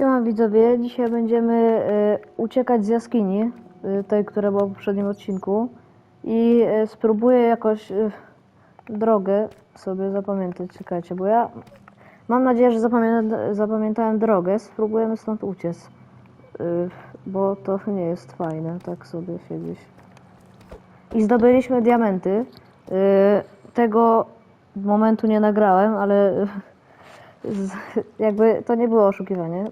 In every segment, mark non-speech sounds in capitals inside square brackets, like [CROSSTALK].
Siema widzowie, dzisiaj będziemy y, uciekać z jaskini, y, tej, która była w poprzednim odcinku. I y, spróbuję jakoś y, drogę sobie zapamiętać, czekajcie, bo ja mam nadzieję, że zapamię zapamiętałem drogę, spróbujemy stąd uciec, y, bo to nie jest fajne, tak sobie siedzieć. I zdobyliśmy diamenty, y, tego momentu nie nagrałem, ale z, jakby to nie było oszukiwanie,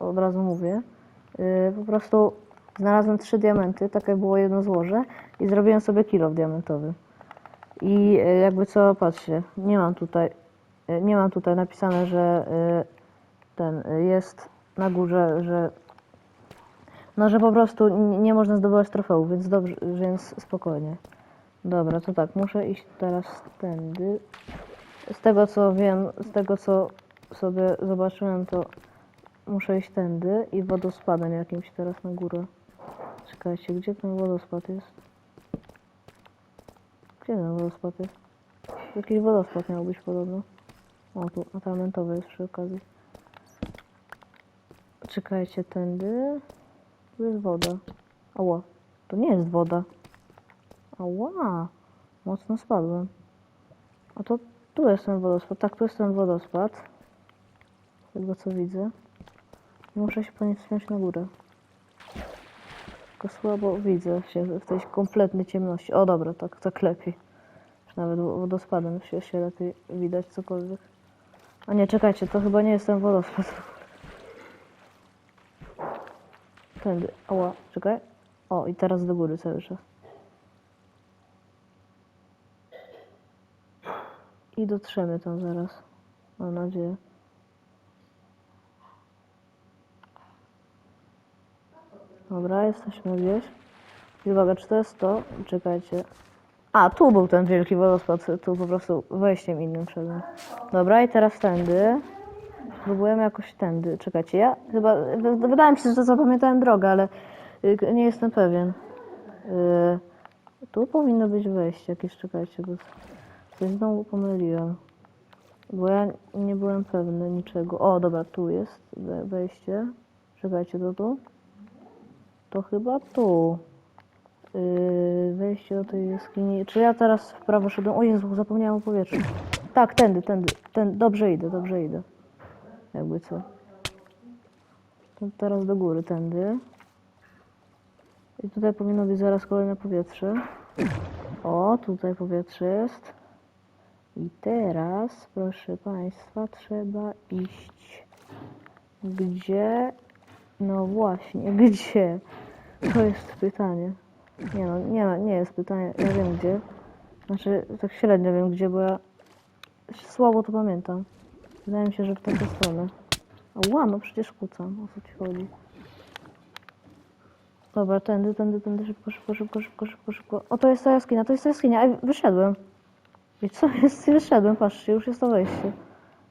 od razu mówię. Yy, po prostu znalazłem trzy diamenty, takie było jedno złoże i zrobiłem sobie kilo diamentowy. I yy, jakby co, patrzcie, nie mam tutaj, yy, nie mam tutaj napisane, że ten jest na górze, że no, że po prostu nie można zdobywać trofeów, więc dobrze, więc spokojnie. Dobra, to tak, muszę iść teraz tędy. Z tego co wiem, z tego co sobie zobaczyłem, to muszę iść tędy i wodospadem jakimś teraz na górę. Czekajcie, gdzie ten wodospad jest? Gdzie ten wodospad jest? Jakiś wodospad miał być podobno. O, tu atramentowy jest przy okazji. Czekajcie, tędy. Tu jest woda. Ała, to nie jest woda. Ała, mocno spadłem. A to tu jest ten wodospad. Tak, tu jest ten wodospad. Z tego co widzę. Muszę się po nie wspiąć na górę. Tylko słabo widzę się w tej kompletnej ciemności. O dobra, tak, tak lepiej. Nawet wo- wodospadem się, się lepiej widać cokolwiek. A nie, czekajcie, to chyba nie jest ten wodospad. Tędy. Ała, czekaj. O, i teraz do góry cały czas. I dotrzemy tam zaraz. Mam nadzieję. Dobra, jesteśmy gdzieś. I uwaga, czy to jest to? Czekajcie. A, tu był ten wielki wodospad, tu po prostu wejściem innym szedłem. Dobra, i teraz tędy. Próbujemy jakoś tędy. Czekajcie, ja chyba, wy- wydaje mi się, że zapamiętałem drogę, ale y, nie jestem pewien. Y, Tu powinno być wejście jakieś, czekajcie, bo coś znowu pomyliłem. Bo ja nie byłem pewny niczego. O, dobra, tu jest we- wejście. Czekajcie, to tu? To chyba tu. Yy, wejście do tej jaskini. Czy ja teraz w prawo szedłem? O Jezu, zapomniałem o powietrzu. Tak, tędy, tędy. Ten, dobrze idę, dobrze idę. Jakby co. Teraz do góry, tędy. I tutaj powinno być zaraz kolejne powietrze. O, tutaj powietrze jest. I teraz, proszę Państwa, trzeba iść. Gdzie? No właśnie, [LAUGHS] gdzie? To jest pytanie. Nie no, nie, nie jest pytanie, ja wiem gdzie. Znaczy, tak średnio wiem gdzie, bo ja słabo to pamiętam. Wydaje mi się, że w taką stronę. Ła, no przecież kłócam, o co ci chodzi. Dobra, tędy, tędy, tędy, szybko, szybko, szybko, szybko, szybko, szybko. O, to jest ta jaskinia, to jest ta jaskinia. Ej, wyszedłem. I co jest? Wyszedłem, patrzcie, już jest to wejście.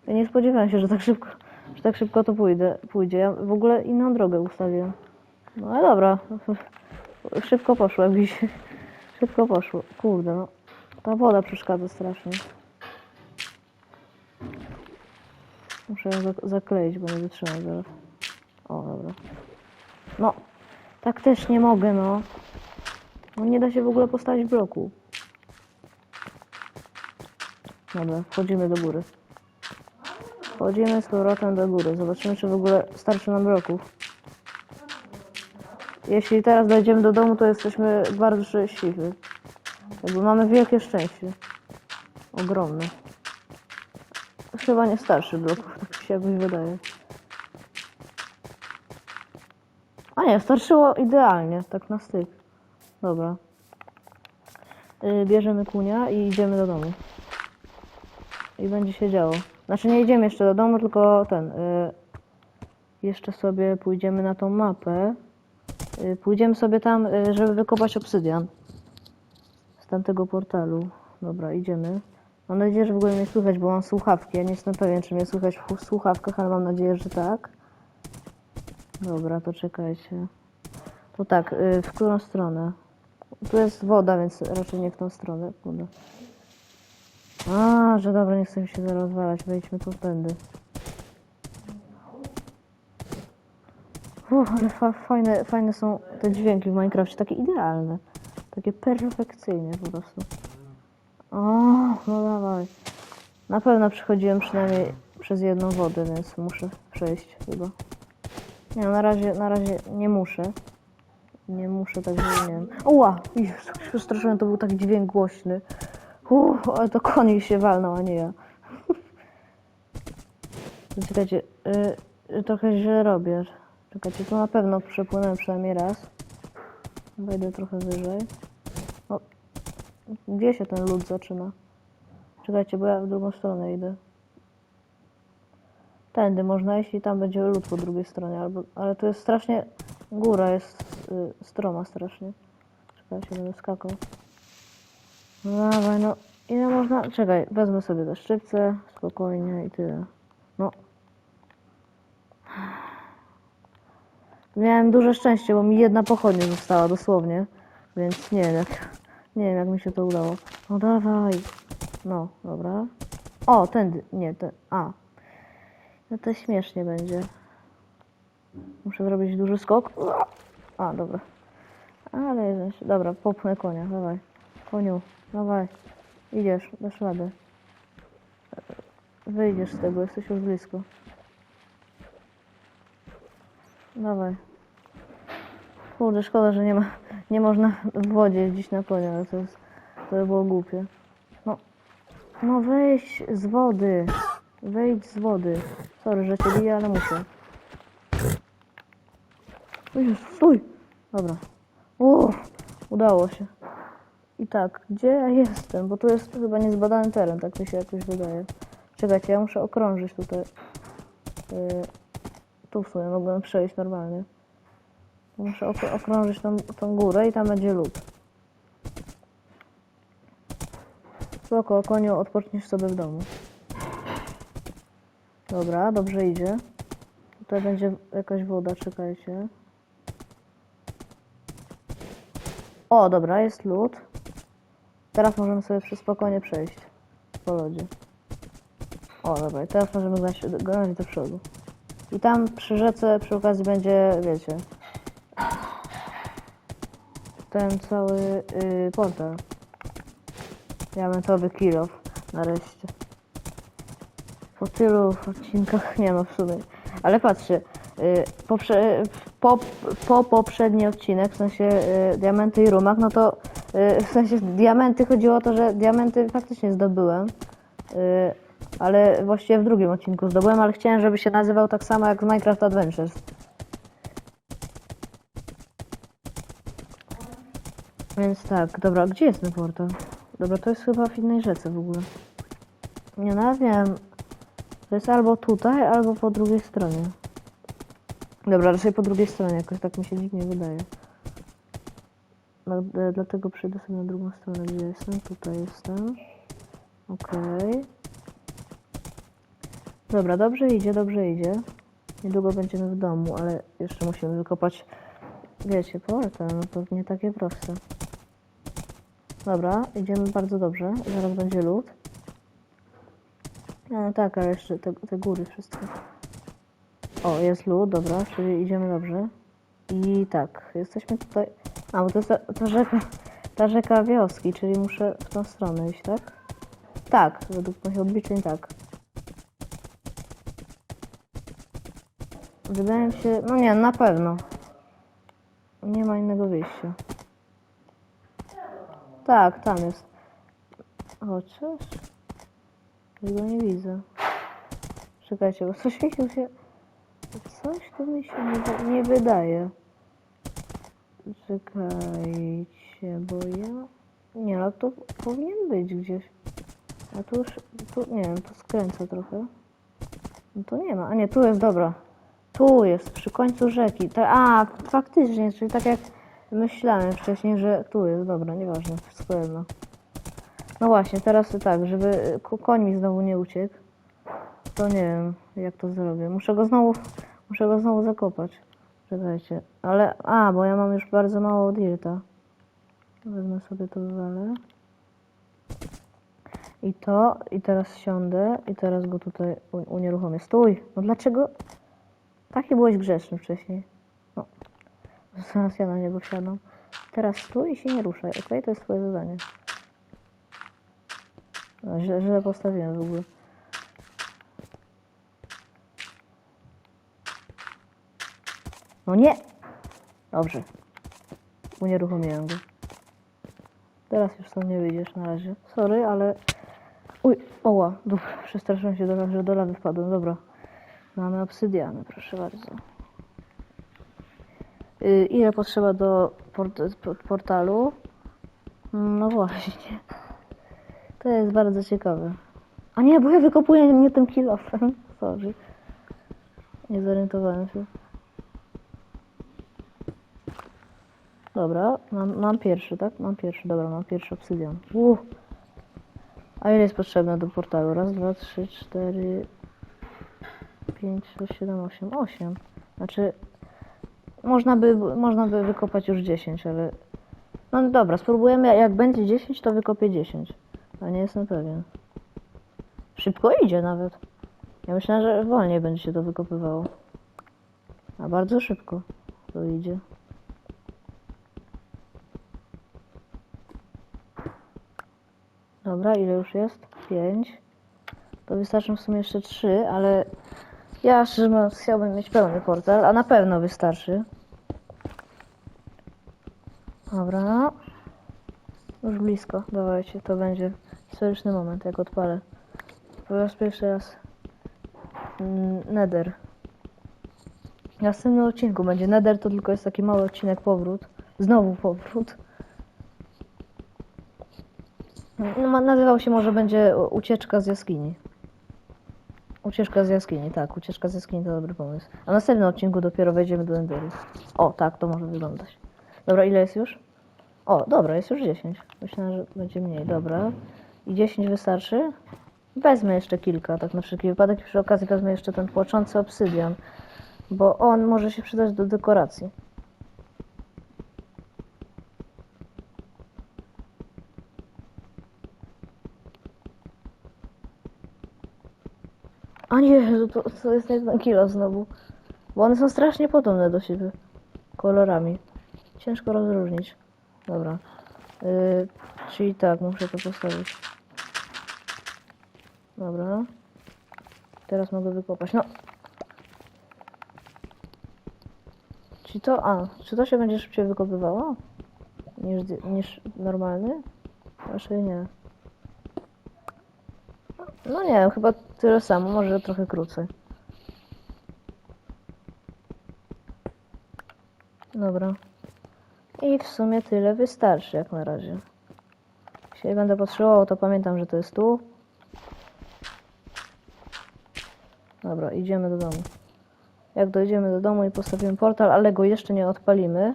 Ja nie spodziewałem się, że tak szybko, że tak szybko to pójdę, pójdzie. Ja w ogóle inną drogę ustawiłem. No ale dobra. [LAUGHS] Szybko poszło, jakbyś. [LAUGHS] Szybko poszło. Kurde, no. Ta woda przeszkadza strasznie. Muszę ją zak- zakleić, bo nie wytrzymam zaraz. O, dobra. No, tak też nie mogę, no. No nie da się w ogóle postawić bloku. Dobra, wchodzimy do góry. Wchodzimy z powrotem do góry. Zobaczymy, czy w ogóle starczy nam bloków. Jeśli teraz dojdziemy do domu, to jesteśmy bardzo szczęśliwi. Jakby mamy wielkie szczęście. Ogromne. Chyba nie starszy bloków, tak się jakoś wydaje. A nie, starczyło idealnie, tak na styk. Dobra. Y, bierzemy kunia i idziemy do domu. I będzie się działo. Znaczy nie idziemy jeszcze do domu, tylko ten. Y, jeszcze sobie pójdziemy na tą mapę. Y, Pójdziemy sobie tam, y, żeby wykopać obsydian. Z tamtego portalu. Dobra, idziemy. Mam nadzieję, że w ogóle mnie słychać, bo mam słuchawki. Ja nie jestem pewien, czy mnie słychać w słuchawkach, ale mam nadzieję, że tak. Dobra, to czekajcie. To tak, y, w którą stronę? Tu jest woda, więc raczej nie w tą stronę. Kurde. A, że dobra, nie chcę się rozwalać. Wejdźmy tu tędy. Uff, ale fa fajne, fajne są te dźwięki w Minecrafcie, takie idealne. Takie perfekcyjnie po prostu. O, no dawaj. Na pewno przechodziłem przynajmniej przez jedną wodę, więc muszę przejść chyba. Nie, na razie, na razie nie muszę. Nie muszę, także nie wiem. Oła! Jezu, się to był taki dźwięk głośny. Uff, ale to konik się walnął, a nie ja. [LAUGHS] Czekajcie, y, trochę źle robię. Czekajcie, tu na pewno przepłynąłem przynajmniej raz. Wejdę trochę wyżej. O, gdzie się ten lód zaczyna? Czekajcie, bo ja w drugą stronę idę. Tędy można iść i tam będzie lód po drugiej stronie, albo, ale tu jest strasznie... Góra jest y, stroma strasznie. Czekajcie, będę skakał. Dawaj, no. Ile można... Czekaj, wezmę sobie te szczypce, spokojnie i tyle. No. Miałem duże szczęście, bo mi jedna pochodnia została dosłownie. Więc nie wiem jak, nie wiem jak mi się to udało. No dawaj. No, dobra. O, tędy. Nie, ten. A. No to śmiesznie będzie. Muszę zrobić duży skok. A, dobra. Ale. Dobra, popchnę konia, dawaj. Koniu, dawaj. Idziesz, dasz radę. Wyjdziesz z tego, jesteś już blisko. Dawaj. Kurde, szkoda, że nie ma, nie można w wodzie jeździć na koniu, ale to jest, to by było głupie. No, no wejdź z wody. Wejdź z wody. Sorry, że cię biję, ale muszę. O Jezu, stój! Dobra. Uff, udało się. I tak, gdzie ja jestem? Bo tu jest chyba niezbadany teren, tak mi się jakoś wydaje. Czekajcie, ja muszę okrążyć tutaj. Yy, tu w sumie mogłem przejść normalnie. Muszę ok okrążyć tą, tą górę i tam będzie lód. Spoko, koniu, odpoczniesz sobie w domu. Dobra, dobrze idzie. Tutaj będzie jakaś woda, czekajcie. O, dobra, jest lód. Teraz możemy sobie przy spokojnie przejść po lodzie. O, dobra, teraz możemy gnać do przodu. I tam przy rzece przy okazji będzie, wiecie, ten cały y, portal. Diamentowy kill off, nareszcie. Po tylu odcinkach nie no w sumie. Ale patrzcie, y, poprze, po, po poprzedni odcinek, w sensie y, diamenty i rumak, no to w sensie diamenty chodziło o to, że diamenty faktycznie zdobyłem. Y, ale właściwie w drugim odcinku zdobyłem, ale chciałem, żeby się nazywał tak samo jak Minecraft Adventures. Więc tak, dobra, gdzie jest ten portal? Dobra, to jest chyba w innej rzece w ogóle. Nie no, ja wiem. To jest albo tutaj, albo po drugiej stronie. Dobra, raczej po drugiej stronie, jakoś tak mi się dziwnie wydaje. Dla- Dlatego przejdę sobie na drugą stronę, gdzie jestem. Tutaj jestem. Okej. Dobra, dobrze idzie, dobrze idzie. Niedługo będziemy w domu, ale jeszcze musimy wykopać, wiecie, portal, no to nie takie proste. Dobra, idziemy bardzo dobrze. Zaraz będzie lód. No tak, ale jeszcze te, te góry wszystkie. O, jest lód, dobra, czyli idziemy dobrze. I tak, jesteśmy tutaj... A, bo to jest ta, ta rzeka, ta rzeka wioski, czyli muszę w tą stronę iść, tak? Tak, według moich obliczeń tak. Wydaje mi się, no nie, na pewno. Nie ma innego wyjścia. Tak, tam jest. Chociaż... Tego nie widzę. Czekajcie, bo coś mi się... Coś tu mi się nie, nie wydaje. Czekajcie, bo ja... Nie, no to powinien być gdzieś. A tu już... Tu, nie wiem, tu skręcę trochę. No to nie ma. A nie, tu jest, dobra. Tu jest, przy końcu rzeki. Ta, a, faktycznie, czyli tak jak myślałem wcześniej, że tu jest, dobra, nieważne, wszystko jedno. No właśnie, teraz tak, żeby ko- koń mi znowu nie uciekł, to nie wiem, jak to zrobię. Muszę go znowu, muszę go znowu zakopać. Czekajcie, ale, a, bo ja mam już bardzo mało dirta. Wezmę sobie to wywalę. I to, i teraz siądę, i teraz go tutaj unieruchomię. Stój! No dlaczego? Taki byłeś grzeczny wcześniej. zaraz ja na niego wsiadam. Teraz stój i się nie ruszaj, ok? To jest twoje zadanie. No, źle, źle postawiłem w ogóle. No nie! Dobrze. Unieruchomiłem go. Teraz już stąd nie wyjdziesz na razie. Sorry, ale... Uj, oła, dobra, [LAUGHS] przestraszyłem się, do, że do lawy wpadłem, dobra. Mamy obsydiany, proszę bardzo. Y, ile potrzeba do port- portalu? No właśnie. [LAUGHS] To jest bardzo ciekawe. A nie, bo ja wykopuję nie tym kilofem. [LAUGHS] Sorry. Nie zorientowałem się. Dobra, mam, mam pierwszy, tak? Mam pierwszy, dobra, mam pierwszy obsydian. Uff. A ile jest potrzebne do portalu? Raz, dwa, trzy, cztery, pięć, sześć, siedem, osiem. Osiem. Znaczy, można by, można by wykopać już 10, ale... No dobra, spróbujemy, jak będzie 10, to wykopię 10. A nie jestem pewien. Szybko idzie nawet. Ja myślałem, że wolniej będzie się to wykopywało. A bardzo szybko to idzie. Dobra, ile już jest? 5. To wystarczą w sumie jeszcze 3, ale ja szczerze mówiąc chciałbym mieć pełny portal, a na pewno wystarczy. Dobra. Już blisko, dawajcie, to będzie historyczny moment, jak odpalę. Po raz pierwszy raz mm, Nether. W następnym odcinku będzie Nether, to tylko jest taki mały odcinek powrót. Znowu powrót. No, nazywał się może będzie u- ucieczka z jaskini. Ucieczka z jaskini, tak, ucieczka z jaskini to dobry pomysł. A w następnym odcinku dopiero wejdziemy do Enderu. O, tak, to może wyglądać. Dobra, ile jest już? O, dobra, jest już 10. Myślałem, że będzie mniej, dobra. I 10 wystarczy? Wezmę jeszcze kilka, tak na wszelki wypadek i przy okazji wezmę jeszcze ten płaczący obsydian, bo on może się przydać do dekoracji. To, to jest jeden kilo znowu. Bo one są strasznie podobne do siebie. Kolorami. Ciężko rozróżnić. Dobra. Yy, czyli tak, muszę to postawić. Dobra. Teraz mogę wykopać. No. Czy to. A, czy to się będzie szybciej wykopywało? Niż, niż normalny? Raczej nie. No nie wiem, chyba tyle samo, może trochę krócej. Dobra. I w sumie tyle wystarczy jak na razie. Jeśli będę potrzebował, to pamiętam, że to jest tu. Dobra, idziemy do domu. Jak dojdziemy do domu i postawimy portal, ale go jeszcze nie odpalimy,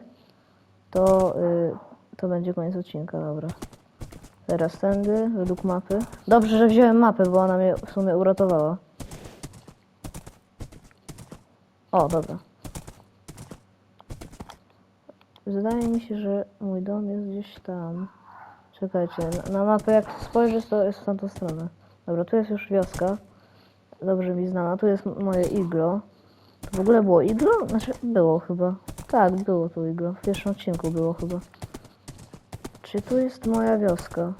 to, y, to będzie koniec odcinka, dobra. Teraz tędy, według mapy. Dobrze, że wziąłem mapę, bo ona mnie w sumie uratowała. O, dobra. Wydaje mi się, że mój dom jest gdzieś tam. Czekajcie, na, mapę jak spojrzysz, to jest w tamtą stronę. Dobra, tu jest już wioska. Dobrze mi znana. Tu jest moje iglo. To w ogóle było iglo? Znaczy, było chyba. Tak, było tu iglo. W pierwszym odcinku było chyba. Czy tu jest moja wioska?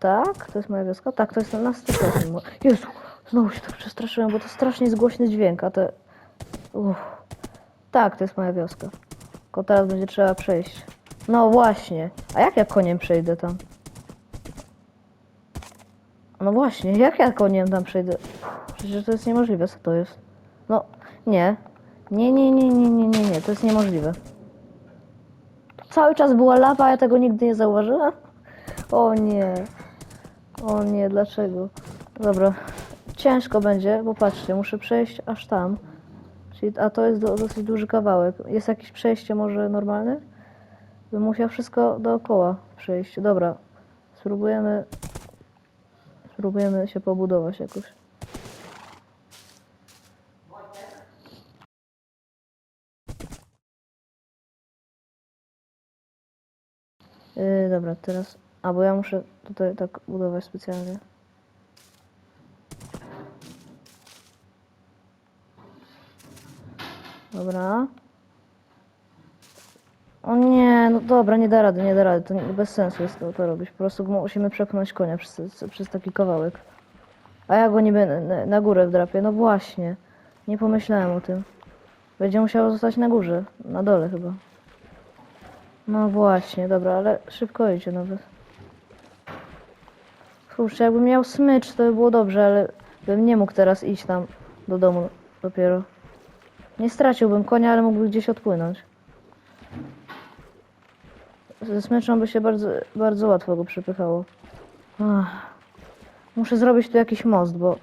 Tak, to jest moja wioska? Tak, to jest na 100%. mo- Jezu, znowu się tak przestraszyłem, bo to strasznie jest głośny dźwięk, a te... Uff. Tak, to jest moja wioska. Tylko teraz będzie trzeba przejść. No właśnie. A jak ja koniem przejdę tam? No właśnie, jak ja koniem tam przejdę? Przecież to jest niemożliwe, co to jest? No, nie. Nie, nie, nie, nie, nie, nie, nie, to jest niemożliwe. Cały czas była lawa, ja tego nigdy nie zauważyłem? O nie. O nie, dlaczego? Dobra. Ciężko będzie, bo patrzcie, muszę przejść aż tam. Czyli, a to jest do, dosyć duży kawałek. Jest jakieś przejście może normalne? Bym musiał wszystko dookoła przejść. Dobra. Spróbujemy... Spróbujemy się pobudować jakoś. Yy, dobra, teraz... A, bo ja muszę tutaj tak budować specjalnie. Dobra. O nie, no dobra, nie da rady, nie da rady. To nie, bez sensu jest to, to robić. Po prostu musimy przepchnąć konia przez, przez taki kawałek. A ja go niby na, na- górę wdrapię. No właśnie. Nie pomyślałem o tym. Będzie musiało zostać na górze. Na dole chyba. No właśnie, dobra, ale szybko idzie nawet. Kurczę, jakbym miał smycz, to by było dobrze, ale bym nie mógł teraz iść tam do domu dopiero. Nie straciłbym konia, ale mógłby gdzieś odpłynąć. Ze smyczą by się bardzo, bardzo łatwo go przepychało. Ach. Muszę zrobić tu jakiś most, bo,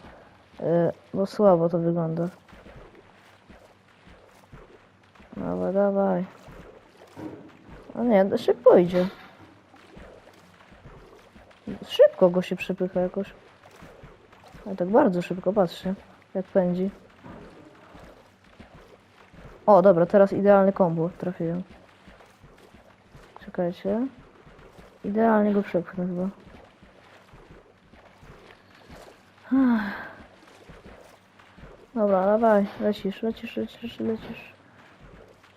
yy, bo słabo to wygląda. Dawaj, dawaj. O nie, szybko idzie. Szybko go się przepycha jakoś. Ale tak bardzo szybko, patrzcie, jak pędzi. O, dobra, teraz idealny kombo trafiłem. Czekajcie. Idealnie go przepchnę chyba. Dobra, dawaj, lecisz, lecisz, lecisz, lecisz.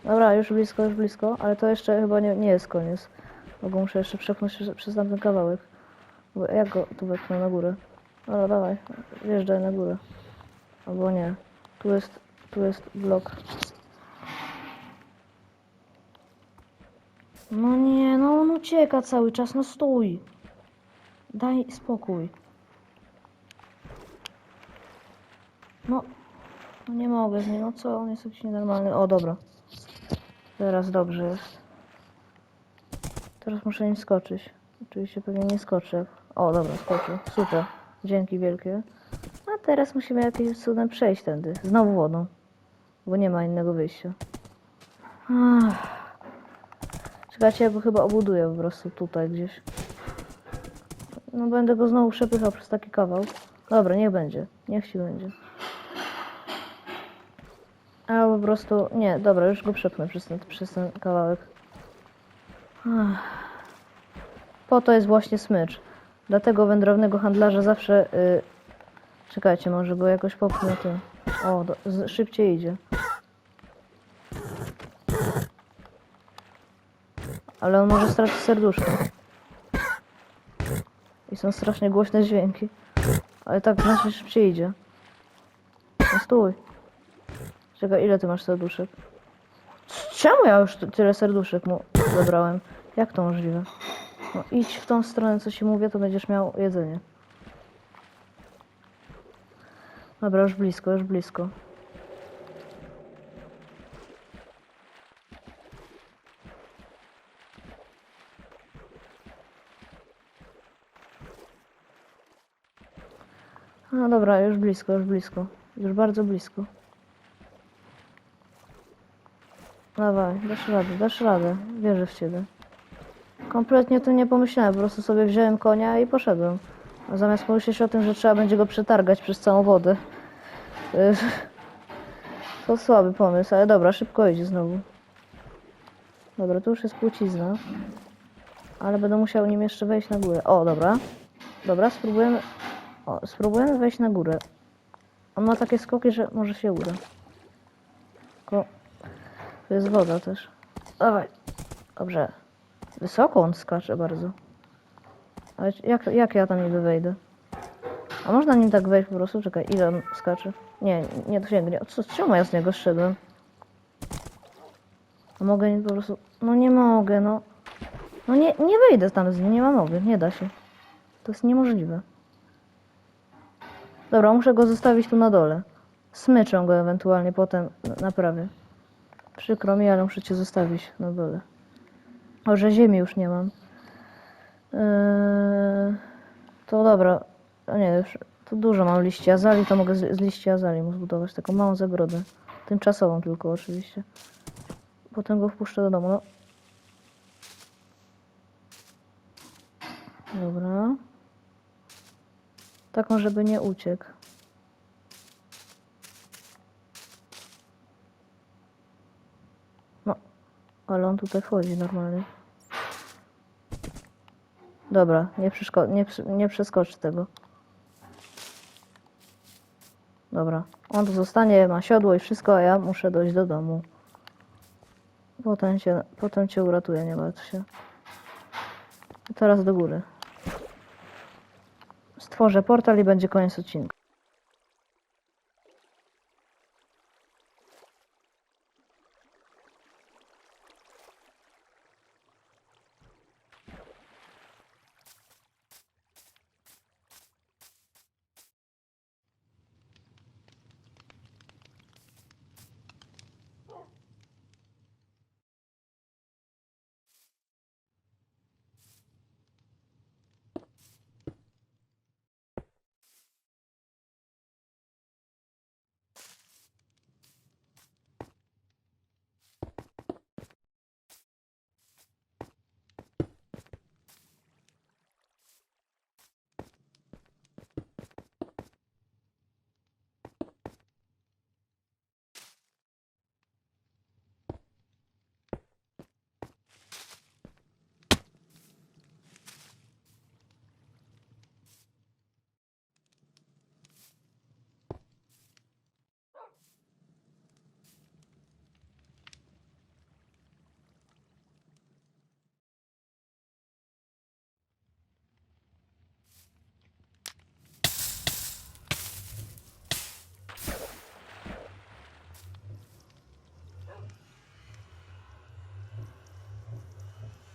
Dobra, już blisko, już blisko, ale to jeszcze chyba nie, nie jest koniec. Bo go muszę jeszcze przepchnąć przez- tamten kawałek. Jak go tu wepchnę na górę? Dobra, dawaj, wjeżdżaj na górę. Albo nie. Tu jest, tu jest blok. No nie, no on ucieka cały czas, no stój. Daj spokój. No, no nie mogę z nim, no co, on jest jakiś nienormalny. O, dobra. Teraz dobrze jest. Teraz muszę nim skoczyć. Oczywiście pewnie nie skoczę. O, dobra, skoczył. Super. Dzięki wielkie. A teraz musimy jakimś cudem przejść tędy. Znowu wodą. Bo nie ma innego wyjścia. Ach. Czekajcie, ja go chyba obuduję po prostu tutaj gdzieś. No będę go znowu przepychał przez taki kawał. Dobra, niech będzie. Niech ci będzie. Po prostu... Nie, dobra, już go przepnę przez ten, przez ten kawałek. Po to jest właśnie smycz. Dlatego wędrownego handlarza zawsze... Y... Czekajcie, może go jakoś popchnę tym. O, do... szybciej idzie. Ale on może stracić serduszko. I są strasznie głośne dźwięki. Ale tak znacznie szybciej idzie. No stój. Czekaj, ile ty masz serduszek? Czemu ja już ty- tyle serduszek mu zabrałem? Jak to możliwe? No idź w tą stronę, co ci mówię, to będziesz miał jedzenie. Dobra, już blisko, już blisko. No dobra, już blisko, już blisko. Już bardzo blisko. Dawaj, dasz radę, dasz radę. Wierzę w ciebie. Kompletnie to nie pomyślałem, po prostu sobie wziąłem konia i poszedłem. A zamiast pomyśleć o tym, że trzeba będzie go przetargać przez całą wodę. y, To słaby pomysł, ale dobra, szybko idzie znowu. Dobra, tu już jest płcizna. Ale będę musiał nim jeszcze wejść na górę. O, dobra. Dobra, spróbujemy... O, spróbujemy wejść na górę. On ma takie skoki, że może się uda. Tylko... Tu jest woda też. Dawaj. Dobrze. Wysoko on skacze bardzo. Ale jak, jak ja tam niby wejdę? A można nim tak wejść po prostu? Czekaj, ile on skacze? Nie, nie dosięgnie. O Co, czemu ja z niego zszedłem? A mogę nim po prostu... No nie mogę, no. No nie, nie wejdę tam z nim, nie ma mowy, nie da się. To jest niemożliwe. Dobra, muszę go zostawić tu na dole. Smyczę go ewentualnie potem na- naprawię. Przykro mi, ale muszę cię zostawić na dole. O, że ziemi już nie mam. Eee, to dobra. O nie, już tu dużo mam liści azali, to mogę z, z liści azali mu zbudować taką małą zagrodę. Tymczasową tylko oczywiście. Potem go wpuszczę do domu. No. Dobra. Taką, żeby nie uciekł. No, ale on tutaj wchodzi normalnie. Dobra, nie, nie, nie przeskoczy tego. Dobra. On tu zostanie, ma siodło i wszystko, a ja muszę dojść do domu. Potem cię, potem cię uratuję, nie martw się. Teraz do góry. Stworzę portal i będzie koniec odcinka.